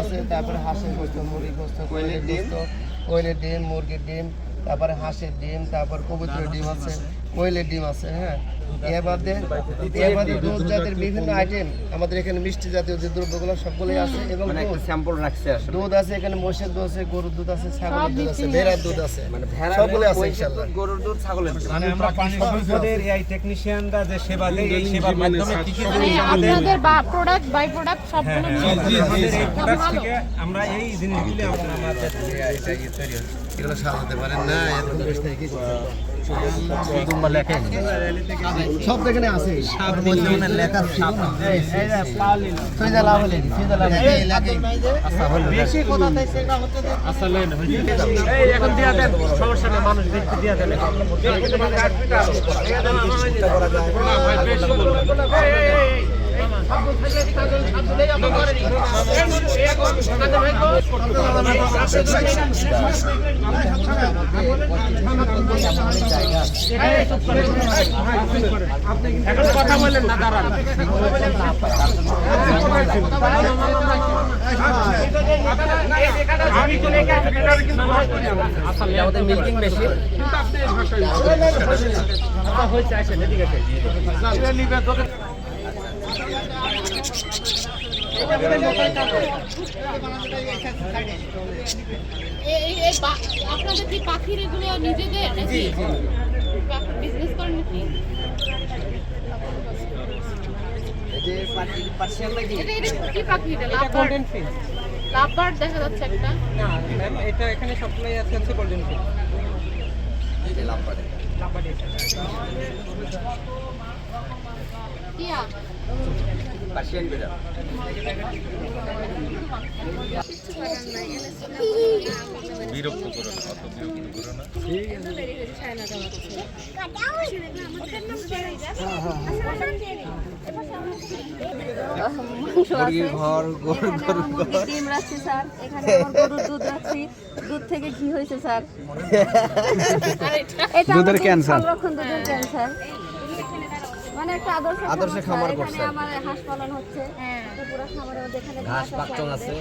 আছে তারপরে হাঁসের গোস্ত মুরগির গোস্ত কোয়েলের গোস্ত কোয়েলের ডিম মুরগির ডিম তারপরে হাঁসের ডিম তারপর কবুতরের ডিম আছে। কোয়েলের ডিম আছে হ্যাঁ? এর বাদে এর বাদে দুধ জাতের বিভিন্ন আইটেম আমাদের এখানে মিষ্টি জাতীয় যে দ্রব্যগুলো সবগুলোই আছে এবং মানে দুধ। স্যাম্পল রাখছে দুধ আছে এখানে মোষের দুধ আছে গরুর দুধ আছে ছাগলের দুধ আছে ভেড়ার দুধ আছে। মানে ভেড়া সবগুলো আছে ইনশাআল্লাহ গরুর দুধ ছাগলের দুধ। মানে আমরা পানি সম্পদের এই টেকনিশিয়ানরা যে সেবা দেয় এই সেবার মাধ্যমে টিকিট মানে আপনাদের প্রোডাক্ট বাই প্রোডাক্ট সবগুলো মিলে আমাদের এই প্রোডাক্ট ভালো। থেকে আমরা এই জিনিসগুলি আমরা আমাদের এগুলো সাজাতে পারেন না এরকম বেশ থেকে? সব এখানে আছে। লেখা এই এখন দিয়া দেন সমস্যা নেই মানুষ দেখতে দিয়া দেন এখন কথা বলেন না দাঁড়ান। আমাদের মিল্কিং মেশিন হয়েছে আসেন এদিকে আপনাদের কি পাখির এগুলো নিজেদের নাকি বিজনেস করেন নাকি এই যে পার্সিয়ান নাকি এটা এটা কি পাখি এটা? লাভবার্ড লাভবার্ড দেখা যাচ্ছে একটা না ম্যাম এটা এখানে সবগুলাই আছে হচ্ছে গোল্ডেন ফিল এই balik. পার্সিয়ান বিড়াল মুরগির ঘর গরুর গরুর ঘর ডিম রাখছি স্যার এখানে গরুর দুধ রাখছি দুধ থেকে ঘি হয়েছে স্যার। এটা দুধের ক্যান্সার সংরক্ষণ দুধের ক্যান্সার মানে একটা আদর্শ আদর্শ খামার এখানে আমার হাঁস পালন হচ্ছে। তো পুরো খামারে মধ্যে এখানে ঘাস পাকচং আছে।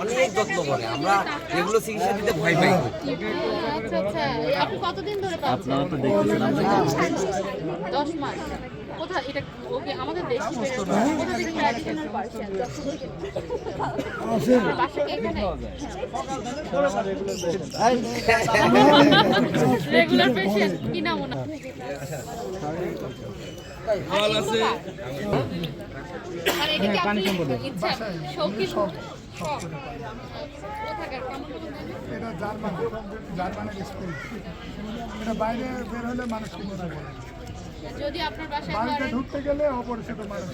অনেক যত্ন করে আমরা এগুলো চিকিৎসা দিতে ভয় পাই কতদিন ধরে আপনারা তো দেখতেছেন। আমরা দশ মাস। এটা ওকে আমাদের দেশি কোথা থেকে পাচ্ছেন বাসা রেগুলার পেশেন্ট কি নাম ওনার? আর এটা কি আপনি ইচ্ছা? শৌখিন শখ। কোথাকার? কেমন কেমন জানেন? এটা জার্মানের স্কুল এটা বাইরে বের হলে মানুষ কিনে না বলে যদি আপনার বাসায় বাড়িতে ঢুকতে গেলে অপরিচিত মানুষ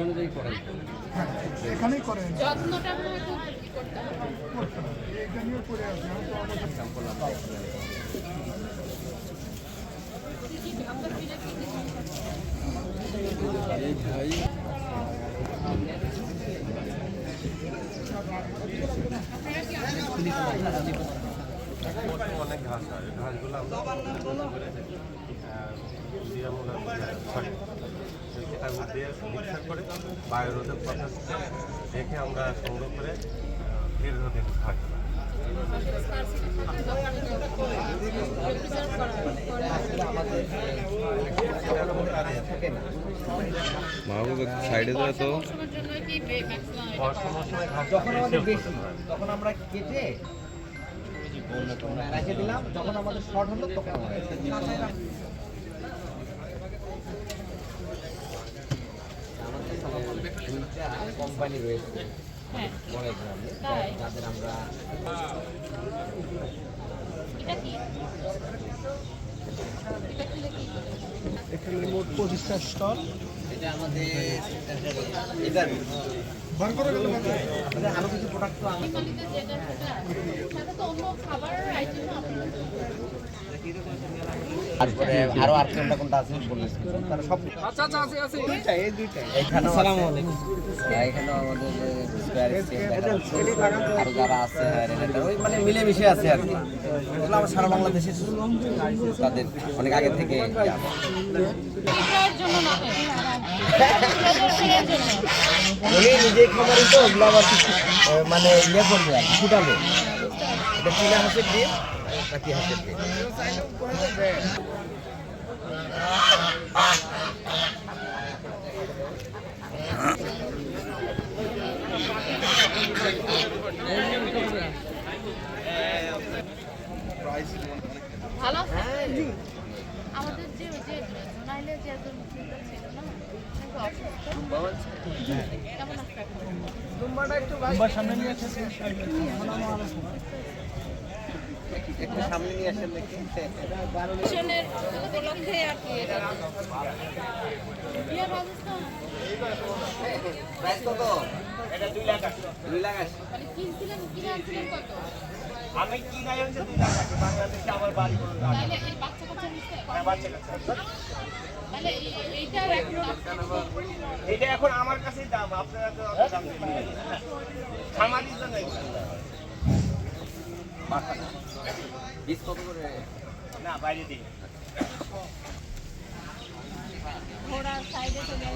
অনুযায়ী করেন এখানেই করেন যত্নটা একটু করতে হবে? এটা নিয়ে পড়ে আছে আমি তো অবশ্যই অনেক ঘাস হয় ঘাসগুলো আমরা আমরা দিয়ে মিক্সার করে বায়োরোধক পদ্ধতিতে রেখে আমরা সংগ্রহ করে সাইডে দেওয়া তো যখন আমাদের বেশি তখন আমরা কেটে রেখে দিলাম যখন আমাদের শর্ট হলো তখন কোম্পানি রয়েছে হ্যাঁ যাদের আমরা এখানে মোট পঁচিশটা স্টল এটা আমাদের এটা আরও কিছু প্রোডাক্ট তো আমাদের নেপালিতে যেটা সেটা সাথে তো অন্য খাবার আইটেম আপনারা তারপরে আরও আর কোনটা কোনটা আছে বললেন। তারা সব আচ্ছা আচ্ছা আছে আছে এখানেও আসসালামু আলাইকুম। এখানেও আমাদের স্কয়ার আর যারা আছে ওই মানে মিলেমিশে আছে আর কি। এগুলো আমার সারা বাংলাদেশে তাদের অনেক আগে থেকে জন্য উনি নিজে খামারি তো, ওগুলো আবার মানে ইয়ে করবে ফুটাবে। এটা চীনা হাঁসের নাকি হাঁসের ডিম ভালো আছে আমাদের যে ওই যে জোনাইলে যে চিন্তা ছিল না? সামনে নিয়ে আসেন দেখি। উপলক্ষে আর কি এটা? কত 2 লাখ 2 লাখ আশি মানে কিনছিলেন কিনে আনছিলেন কত? আমি কি নাই হচ্ছে দুই লাখ টাকা বাংলাদেশে আমার বাড়ি করে তাহলে এই বাচ্চা কাচ্চা নিচ্ছে তাহলে এই- এইটার এখন আপনার- এটা এখন আমার কাছেই দাম আপনারা তো অত দাম দিবেন না। খামারির জন্য। বীজ কত করে না বাইরে দিই ঘোড়ার সাইডে চলে